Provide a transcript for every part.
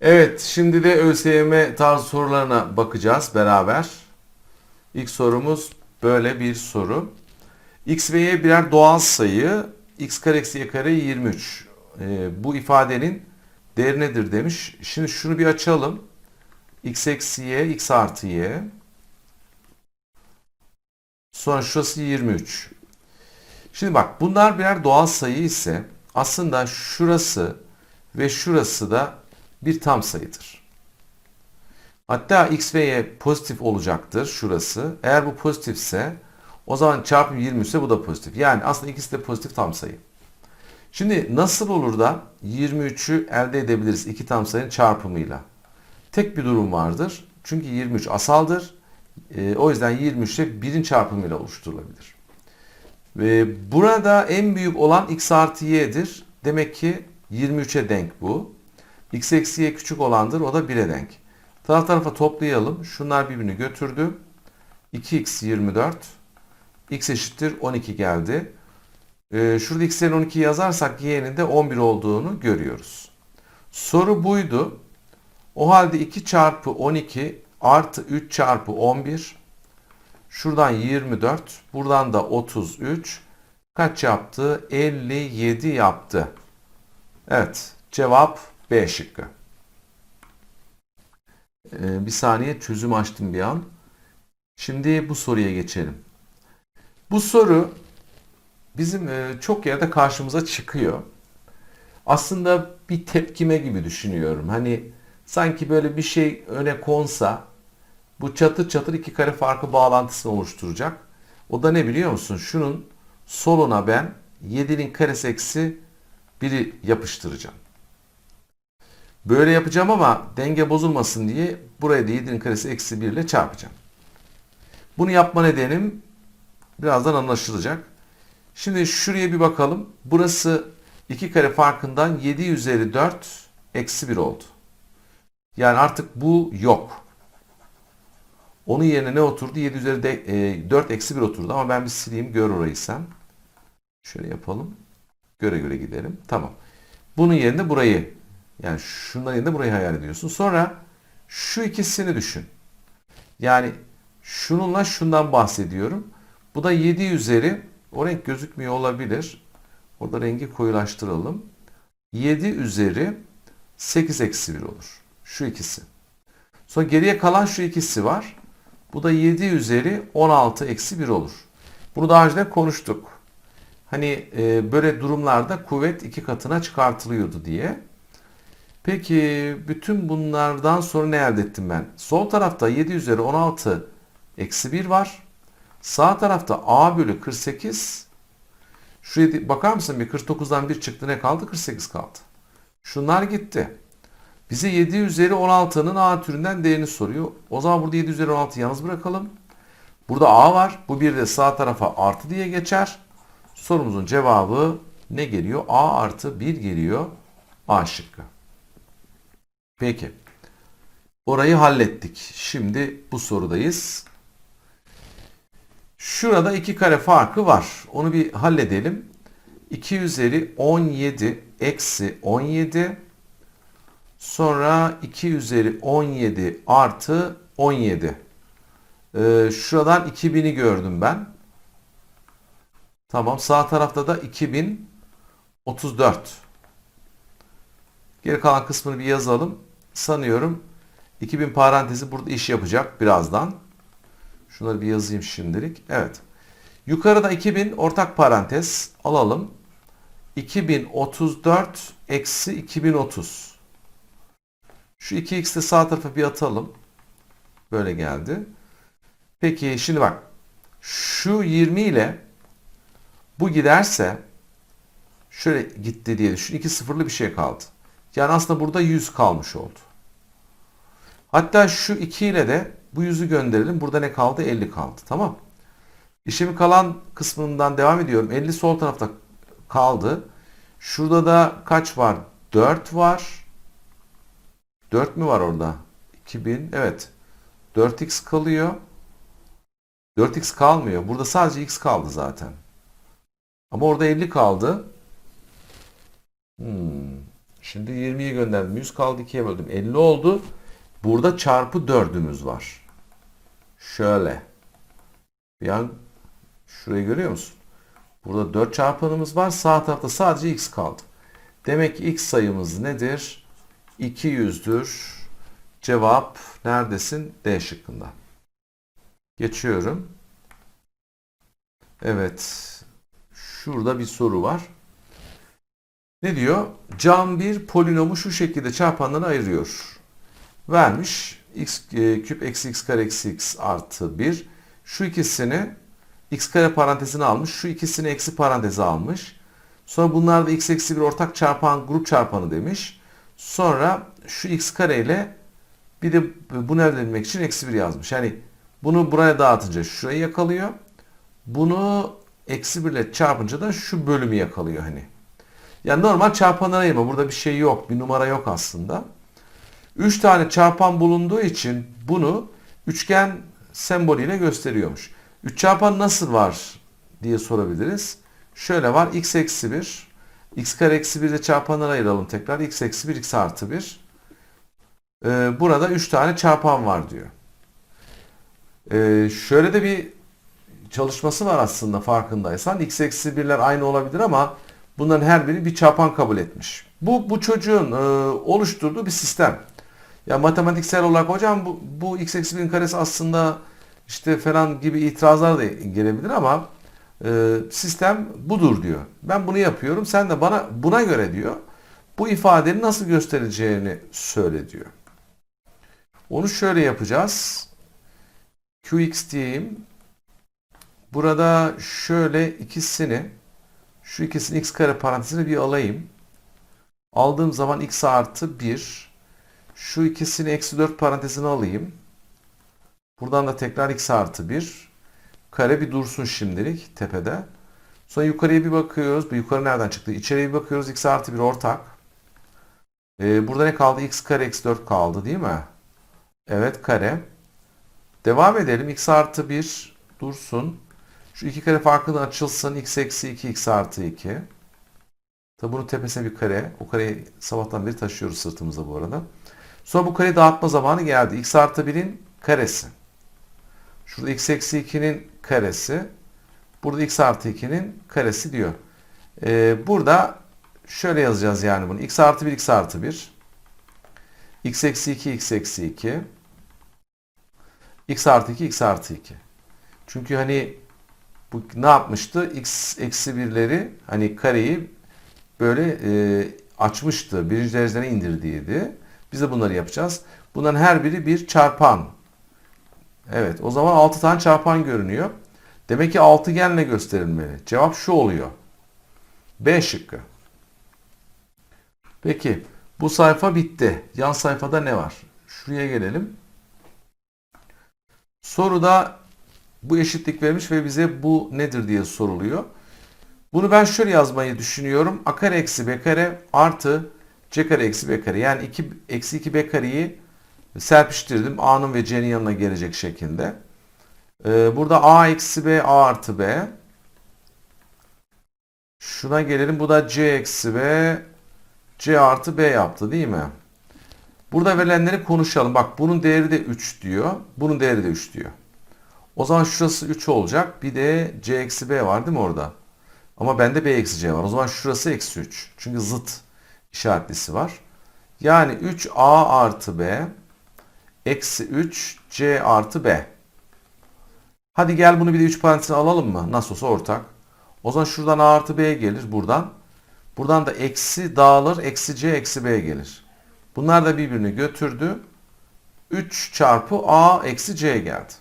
Evet, şimdi de ÖSYM tarzı sorularına bakacağız beraber. İlk sorumuz böyle bir soru. X ve Y birer doğal sayı. X kare eksi Y kare 23. Ee, bu ifadenin değeri nedir demiş. Şimdi şunu bir açalım. X eksi Y, X artı Y. Sonra şurası 23. Şimdi bak bunlar birer doğal sayı ise aslında şurası ve şurası da bir tam sayıdır. Hatta x ve y pozitif olacaktır şurası. Eğer bu pozitifse o zaman çarpım 20 ise bu da pozitif. Yani aslında ikisi de pozitif tam sayı. Şimdi nasıl olur da 23'ü elde edebiliriz iki tam sayının çarpımıyla? Tek bir durum vardır. Çünkü 23 asaldır. Ee, o yüzden 23 de birin çarpımıyla oluşturulabilir. Ve burada en büyük olan x artı y'dir. Demek ki 23'e denk bu. X eksi y küçük olandır. O da 1'e denk. Taraf tarafa toplayalım. Şunlar birbirini götürdü. 2x 24. x eşittir 12 geldi. Ee, şurada x'lerin 12 yazarsak y'nin de 11 olduğunu görüyoruz. Soru buydu. O halde 2 çarpı 12 artı 3 çarpı 11. Şuradan 24. Buradan da 33. Kaç yaptı? 57 yaptı. Evet. Cevap B şıkkı. Ee, bir saniye çözüm açtım bir an. Şimdi bu soruya geçelim. Bu soru bizim e, çok yerde karşımıza çıkıyor. Aslında bir tepkime gibi düşünüyorum. Hani sanki böyle bir şey öne konsa bu çatır çatır iki kare farkı bağlantısını oluşturacak. O da ne biliyor musun? Şunun soluna ben 7'nin karesi eksi 1'i yapıştıracağım. Böyle yapacağım ama denge bozulmasın diye buraya da 7'nin karesi eksi 1 ile çarpacağım. Bunu yapma nedenim birazdan anlaşılacak. Şimdi şuraya bir bakalım. Burası 2 kare farkından 7 üzeri 4 eksi 1 oldu. Yani artık bu yok. Onun yerine ne oturdu? 7 üzeri de, e, 4 eksi 1 oturdu ama ben bir sileyim gör orayı sen. Şöyle yapalım. Göre göre gidelim. Tamam. Bunun yerine burayı yani şunların yerine burayı hayal ediyorsun. Sonra şu ikisini düşün. Yani şununla şundan bahsediyorum. Bu da 7 üzeri o renk gözükmüyor olabilir. Orada rengi koyulaştıralım. 7 üzeri 8 eksi 1 olur. Şu ikisi. Sonra geriye kalan şu ikisi var. Bu da 7 üzeri 16 eksi 1 olur. Bunu daha önce konuştuk. Hani e, böyle durumlarda kuvvet iki katına çıkartılıyordu diye. Peki bütün bunlardan sonra ne elde ettim ben? Sol tarafta 7 üzeri 16 eksi 1 var. Sağ tarafta a bölü 48. Şuraya bakar mısın bir 49'dan 1 çıktı ne kaldı? 48 kaldı. Şunlar gitti. Bize 7 üzeri 16'nın a türünden değerini soruyor. O zaman burada 7 üzeri 16 yalnız bırakalım. Burada a var. Bu bir de sağ tarafa artı diye geçer. Sorumuzun cevabı ne geliyor? a artı 1 geliyor. A şıkkı. Peki. Orayı hallettik. Şimdi bu sorudayız. Şurada iki kare farkı var. Onu bir halledelim. 2 üzeri 17 eksi 17 sonra 2 üzeri 17 artı 17. Ee, şuradan 2000'i gördüm ben. Tamam sağ tarafta da 2034. Geri kalan kısmını bir yazalım. Sanıyorum 2000 parantezi burada iş yapacak birazdan. Şunları bir yazayım şimdilik. Evet. Yukarıda 2000 ortak parantez alalım. 2034 eksi 2030. Şu 2x'i de sağ tarafa bir atalım. Böyle geldi. Peki şimdi bak. Şu 20 ile bu giderse şöyle gitti diye düşün. 2 sıfırlı bir şey kaldı. Yani aslında burada 100 kalmış oldu. Hatta şu 2 ile de bu 100'ü gönderelim. Burada ne kaldı? 50 kaldı. Tamam. İşimin kalan kısmından devam ediyorum. 50 sol tarafta kaldı. Şurada da kaç var? 4 var. 4 mü var orada? 2000. Evet. 4x kalıyor. 4x kalmıyor. Burada sadece x kaldı zaten. Ama orada 50 kaldı. Hmm. Şimdi 20'yi gönderdim. 100 kaldı 2'ye böldüm. 50 oldu. Burada çarpı 4'ümüz var. Şöyle. An şurayı görüyor musun? Burada 4 çarpanımız var. Sağ tarafta sadece x kaldı. Demek ki x sayımız nedir? 200'dür. Cevap neredesin? D şıkkında. Geçiyorum. Evet. Şurada bir soru var. Ne diyor? Can bir polinomu şu şekilde çarpanlarına ayırıyor. Vermiş. x e, küp eksi x kare eksi x artı 1. Şu ikisini x kare parantezine almış. Şu ikisini eksi paranteze almış. Sonra bunlar da x eksi 1 ortak çarpan grup çarpanı demiş. Sonra şu x kare ile bir de bunu elde etmek için eksi 1 yazmış. Yani bunu buraya dağıtınca şurayı yakalıyor. Bunu eksi 1 ile çarpınca da şu bölümü yakalıyor hani. Yani normal çarpanlara ayırma. Burada bir şey yok. Bir numara yok aslında. 3 tane çarpan bulunduğu için bunu üçgen sembolüyle gösteriyormuş. 3 çarpan nasıl var diye sorabiliriz. Şöyle var. x eksi 1. x kare eksi 1 ile çarpanlara ayıralım tekrar. x eksi 1, x artı 1. Ee, burada 3 tane çarpan var diyor. Ee, şöyle de bir çalışması var aslında farkındaysan. x eksi 1'ler aynı olabilir ama bunların her biri bir çarpan kabul etmiş. Bu, bu çocuğun e, oluşturduğu bir sistem. Ya matematiksel olarak hocam bu, bu x eksi 1'in karesi aslında işte falan gibi itirazlar da gelebilir ama e, sistem budur diyor. Ben bunu yapıyorum. Sen de bana buna göre diyor. Bu ifadenin nasıl göstereceğini söyle diyor. Onu şöyle yapacağız. Qx diyeyim. Burada şöyle ikisini şu ikisini x kare parantezine bir alayım. Aldığım zaman x artı 1. Şu ikisini eksi 4 parantezine alayım. Buradan da tekrar x artı 1. Kare bir dursun şimdilik tepede. Sonra yukarıya bir bakıyoruz. Bu yukarı nereden çıktı? İçeriye bir bakıyoruz. x artı 1 ortak. Ee, burada ne kaldı? x kare eksi 4 kaldı değil mi? Evet kare. Devam edelim. x artı 1 dursun. Şu iki kare farkından açılsın. x eksi 2, x artı 2. Tabi bunun tepesine bir kare. O kareyi sabahtan beri taşıyoruz sırtımızda bu arada. Sonra bu kareyi dağıtma zamanı geldi. x artı 1'in karesi. Şurada x eksi 2'nin karesi. Burada x artı 2'nin karesi diyor. Ee, burada şöyle yazacağız yani bunu. x artı 1, x artı 1. x eksi 2, x eksi 2. x artı 2, x artı 2. Çünkü hani bu ne yapmıştı? x eksi 1'leri hani kareyi böyle e, açmıştı. Birinci dereceden indirdiydi. Biz de bunları yapacağız. Bunların her biri bir çarpan. Evet o zaman 6 tane çarpan görünüyor. Demek ki altıgenle gösterilmeli. Cevap şu oluyor. B şıkkı. Peki bu sayfa bitti. Yan sayfada ne var? Şuraya gelelim. Soruda bu eşitlik vermiş ve bize bu nedir diye soruluyor. Bunu ben şöyle yazmayı düşünüyorum. A kare eksi B kare artı C kare eksi B kare. Yani 2 eksi 2 B kareyi serpiştirdim. A'nın ve C'nin yanına gelecek şekilde. Ee, burada A eksi B A artı B. Şuna gelelim. Bu da C eksi B C artı B yaptı değil mi? Burada verilenleri konuşalım. Bak bunun değeri de 3 diyor. Bunun değeri de 3 diyor. O zaman şurası 3 olacak. Bir de C eksi B var değil mi orada? Ama bende B eksi C var. O zaman şurası eksi 3. Çünkü zıt işaretlisi var. Yani 3A artı B eksi 3 C artı B. Hadi gel bunu bir de 3 parantezine alalım mı? Nasıl olsa ortak. O zaman şuradan A artı B gelir buradan. Buradan da eksi dağılır. Eksi C eksi B gelir. Bunlar da birbirini götürdü. 3 çarpı A eksi C geldi.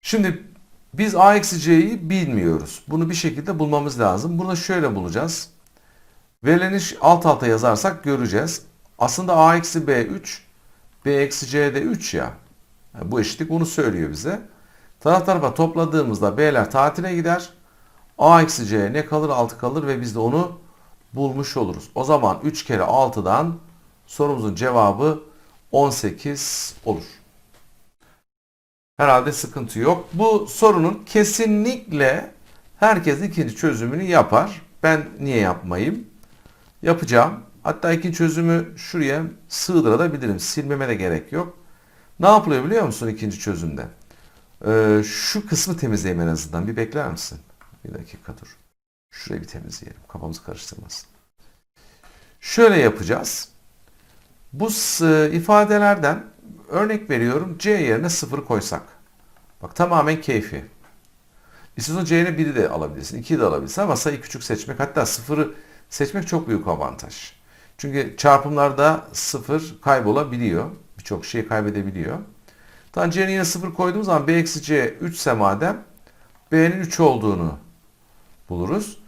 Şimdi biz A eksi C'yi bilmiyoruz. Bunu bir şekilde bulmamız lazım. Bunu şöyle bulacağız. Verileni alt alta yazarsak göreceğiz. Aslında A eksi B 3, B eksi C de 3 ya. Yani bu eşitlik bunu söylüyor bize. Taraf tarafa topladığımızda B'ler tatile gider. A eksi C ne kalır? 6 kalır ve biz de onu bulmuş oluruz. O zaman 3 kere 6'dan sorumuzun cevabı 18 olur. Herhalde sıkıntı yok. Bu sorunun kesinlikle herkes ikinci çözümünü yapar. Ben niye yapmayayım? Yapacağım. Hatta ikinci çözümü şuraya sığdırabilirim. Silmeme de gerek yok. Ne yapılıyor biliyor musun ikinci çözümde? Ee, şu kısmı temizleyeyim en azından. Bir bekler misin? Bir dakika dur. Şurayı bir temizleyelim. Kafamızı karıştırmasın. Şöyle yapacağız. Bu s- ifadelerden örnek veriyorum. C yerine 0 koysak. Bak tamamen keyfi. İstiyorsan C yerine 1'i de alabilirsin. 2'yi de alabilirsin ama sayı küçük seçmek hatta 0'ı seçmek çok büyük avantaj. Çünkü çarpımlarda 0 kaybolabiliyor. Birçok şeyi kaybedebiliyor. C'nin yine 0 koyduğumuz zaman B eksi C 3 ise madem B'nin 3 olduğunu buluruz.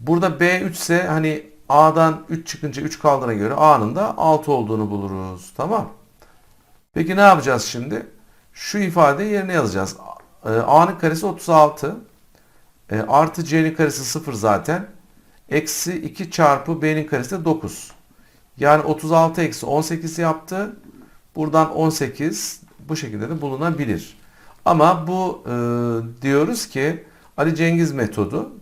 Burada B 3 ise hani A'dan 3 çıkınca 3 kaldığına göre A'nın da 6 olduğunu buluruz. Tamam. Peki ne yapacağız şimdi? Şu ifadeyi yerine yazacağız. Ee, A'nın karesi 36. E, artı C'nin karesi 0 zaten. Eksi 2 çarpı B'nin karesi de 9. Yani 36 eksi 18 yaptı. Buradan 18 bu şekilde de bulunabilir. Ama bu e, diyoruz ki Ali Cengiz metodu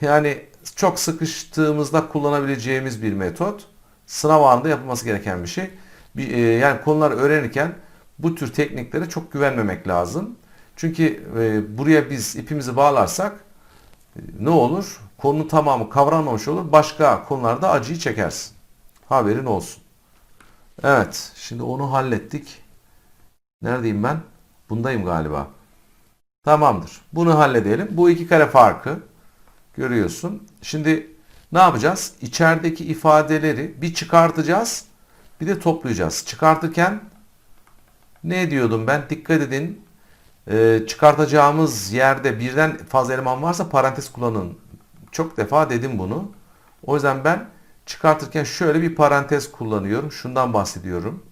yani çok sıkıştığımızda kullanabileceğimiz bir metot. Sınav anında yapılması gereken bir şey. Bir, e, yani konular öğrenirken bu tür tekniklere çok güvenmemek lazım. Çünkü e, buraya biz ipimizi bağlarsak e, ne olur? Konunun tamamı kavranmamış olur. Başka konularda acıyı çekersin. Haberin olsun. Evet. Şimdi onu hallettik. Neredeyim ben? Bundayım galiba. Tamamdır. Bunu halledelim. Bu iki kare farkı görüyorsun. Şimdi ne yapacağız? İçerideki ifadeleri bir çıkartacağız. Bir de toplayacağız. Çıkartırken ne diyordum ben? Dikkat edin. Ee, çıkartacağımız yerde birden fazla eleman varsa parantez kullanın. Çok defa dedim bunu. O yüzden ben çıkartırken şöyle bir parantez kullanıyorum. Şundan bahsediyorum.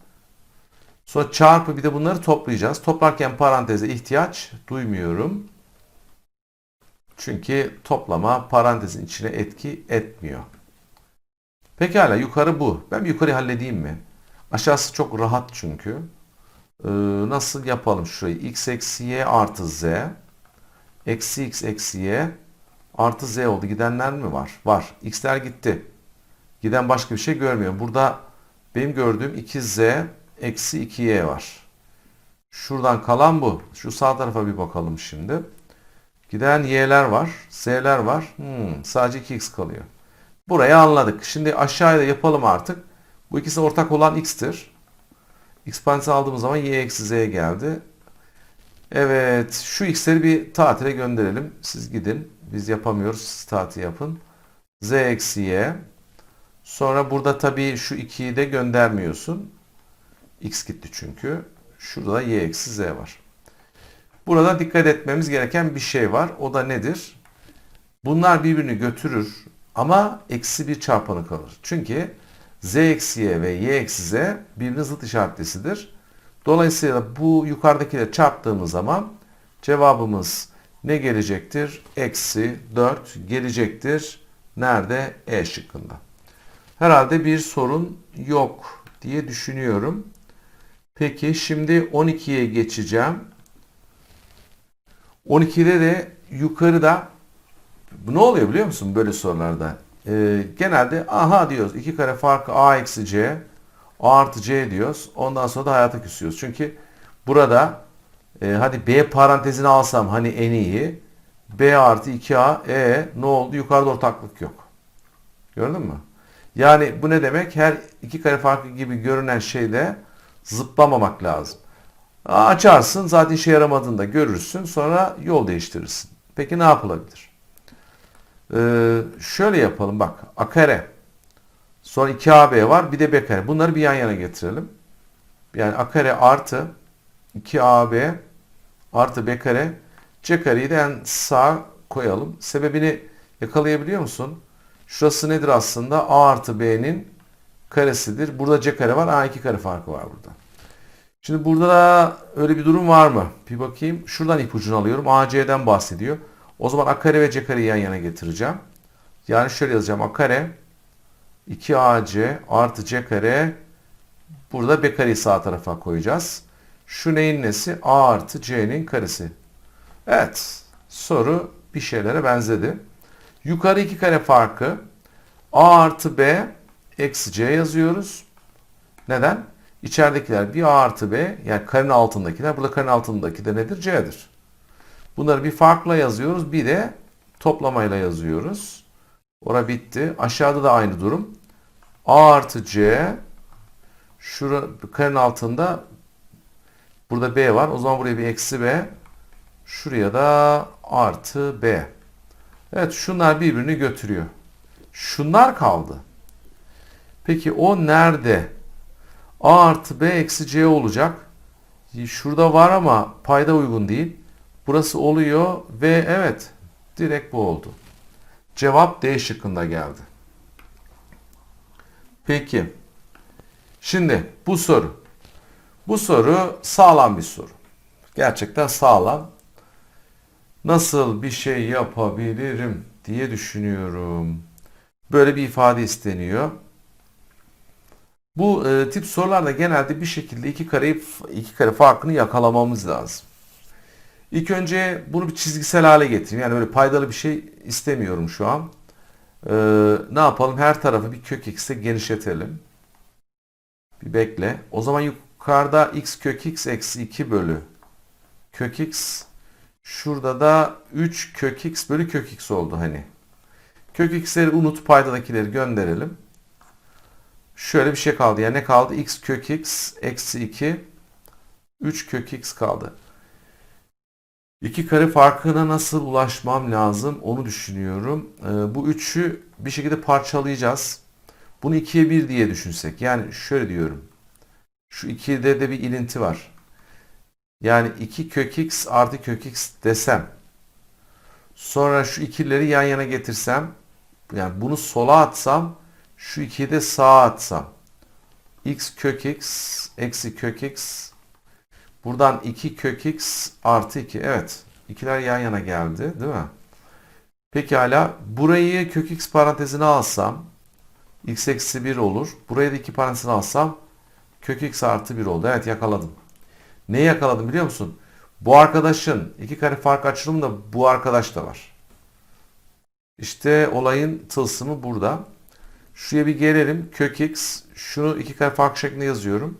Sonra çarpı bir de bunları toplayacağız. Toplarken paranteze ihtiyaç duymuyorum. Çünkü toplama parantezin içine etki etmiyor. Pekala yukarı bu. Ben bir yukarı halledeyim mi? Aşağısı çok rahat çünkü. Ee, nasıl yapalım şurayı? x eksi y artı z. Eksi x eksi y artı z oldu. Gidenler mi var? Var. x'ler gitti. Giden başka bir şey görmüyorum. Burada benim gördüğüm 2z eksi 2y var. Şuradan kalan bu. Şu sağ tarafa bir bakalım şimdi. Giden y'ler var. z'ler var. Hmm, sadece 2x kalıyor. Burayı anladık. Şimdi aşağıya da yapalım artık. Bu ikisi ortak olan x'tir. x parantezi aldığımız zaman y eksi z geldi. Evet. Şu x'leri bir tatile gönderelim. Siz gidin. Biz yapamıyoruz. Siz tatil yapın. z eksi y. Sonra burada tabii şu 2'yi de göndermiyorsun. x gitti çünkü. Şurada da y eksi z var. Burada dikkat etmemiz gereken bir şey var. O da nedir? Bunlar birbirini götürür ama eksi bir çarpanı kalır. Çünkü z eksi y ve y eksi z birbirinin zıt işaretlisidir. Dolayısıyla bu yukarıdakiyle çarptığımız zaman cevabımız ne gelecektir? Eksi 4 gelecektir. Nerede? E şıkkında. Herhalde bir sorun yok diye düşünüyorum. Peki şimdi 12'ye geçeceğim. 12'de de yukarıda ne oluyor biliyor musun böyle sorularda? Ee, genelde aha diyoruz. 2 kare farkı a eksi c a artı c diyoruz. Ondan sonra da hayata küsüyoruz. Çünkü burada e, hadi b parantezini alsam hani en iyi b artı 2a e ne oldu? Yukarıda ortaklık yok. Gördün mü? Yani bu ne demek? Her iki kare farkı gibi görünen şeyde zıplamamak lazım. Açarsın zaten işe yaramadığını da görürsün sonra yol değiştirirsin. Peki ne yapılabilir? Ee, şöyle yapalım bak a kare sonra 2ab var bir de b kare bunları bir yan yana getirelim. Yani a kare artı 2ab artı b kare c kareyi de en sağ koyalım. Sebebini yakalayabiliyor musun? Şurası nedir aslında? a artı b'nin karesidir. Burada c kare var. a2 kare farkı var burada. Şimdi burada da öyle bir durum var mı? Bir bakayım. Şuradan ipucunu alıyorum. AC'den bahsediyor. O zaman A kare ve C kareyi yan yana getireceğim. Yani şöyle yazacağım. A kare 2AC artı C kare burada B kareyi sağ tarafa koyacağız. Şu neyin nesi? A artı C'nin karesi. Evet. Soru bir şeylere benzedi. Yukarı iki kare farkı A artı B eksi c yazıyoruz. Neden? İçeridekiler bir a artı b yani karenin altındakiler. Burada karenin altındaki de nedir? c'dir. Bunları bir farkla yazıyoruz. Bir de toplamayla yazıyoruz. Ora bitti. Aşağıda da aynı durum. a artı c şura karenin altında burada b var. O zaman buraya bir eksi b şuraya da artı b. Evet şunlar birbirini götürüyor. Şunlar kaldı. Peki o nerede? A artı B eksi C olacak. Şurada var ama payda uygun değil. Burası oluyor ve evet direkt bu oldu. Cevap D şıkkında geldi. Peki. Şimdi bu soru. Bu soru sağlam bir soru. Gerçekten sağlam. Nasıl bir şey yapabilirim diye düşünüyorum. Böyle bir ifade isteniyor. Bu e, tip sorularda genelde bir şekilde iki kareyi iki kare farkını yakalamamız lazım. İlk önce bunu bir çizgisel hale getireyim. Yani böyle paydalı bir şey istemiyorum şu an. E, ne yapalım? Her tarafı bir kök x'e genişletelim. Bir bekle. O zaman yukarıda x kök x eksi 2 bölü kök x. Şurada da 3 kök x bölü kök x oldu hani. Kök x'leri unut paydadakileri gönderelim. Şöyle bir şey kaldı. Yani ne kaldı? x kök x eksi 2 3 kök x kaldı. İki kare farkına nasıl ulaşmam lazım onu düşünüyorum. Ee, bu 3'ü bir şekilde parçalayacağız. Bunu 2'ye 1 diye düşünsek. Yani şöyle diyorum. Şu 2'de de bir ilinti var. Yani 2 kök x artı kök x desem. Sonra şu ikileri yan yana getirsem. Yani bunu sola atsam. Şu 2'yi de sağa atsam. x kök x eksi kök x. Buradan 2 kök x artı 2. Evet. İkiler yan yana geldi. Değil mi? Pekala. Burayı kök x parantezine alsam. x eksi 1 olur. Buraya da 2 parantezine alsam. Kök x artı 1 oldu. Evet yakaladım. Ne yakaladım biliyor musun? Bu arkadaşın iki kare fark açılımında bu arkadaş da var. İşte olayın tılsımı burada. Şuraya bir gelelim. Kök x. Şunu iki kare fark şeklinde yazıyorum.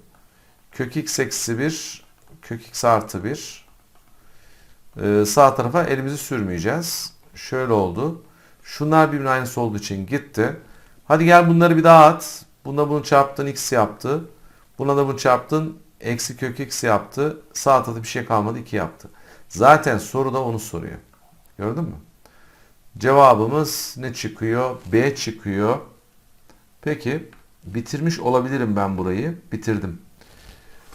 Kök x eksi 1. Kök x artı 1. Ee, sağ tarafa elimizi sürmeyeceğiz. Şöyle oldu. Şunlar birbirine aynısı olduğu için gitti. Hadi gel bunları bir daha at. Buna bunu çarptın x yaptı. Buna da bunu çarptın eksi kök x yaptı. Sağ tarafta bir şey kalmadı 2 yaptı. Zaten soru da onu soruyor. Gördün mü? Cevabımız ne çıkıyor? B çıkıyor. Peki bitirmiş olabilirim ben burayı. Bitirdim.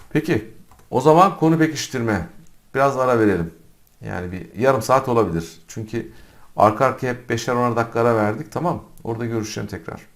Peki o zaman konu pekiştirme. Biraz ara verelim. Yani bir yarım saat olabilir. Çünkü arka arkaya hep 5'er 10'ar dakika ara verdik. Tamam. Orada görüşelim tekrar.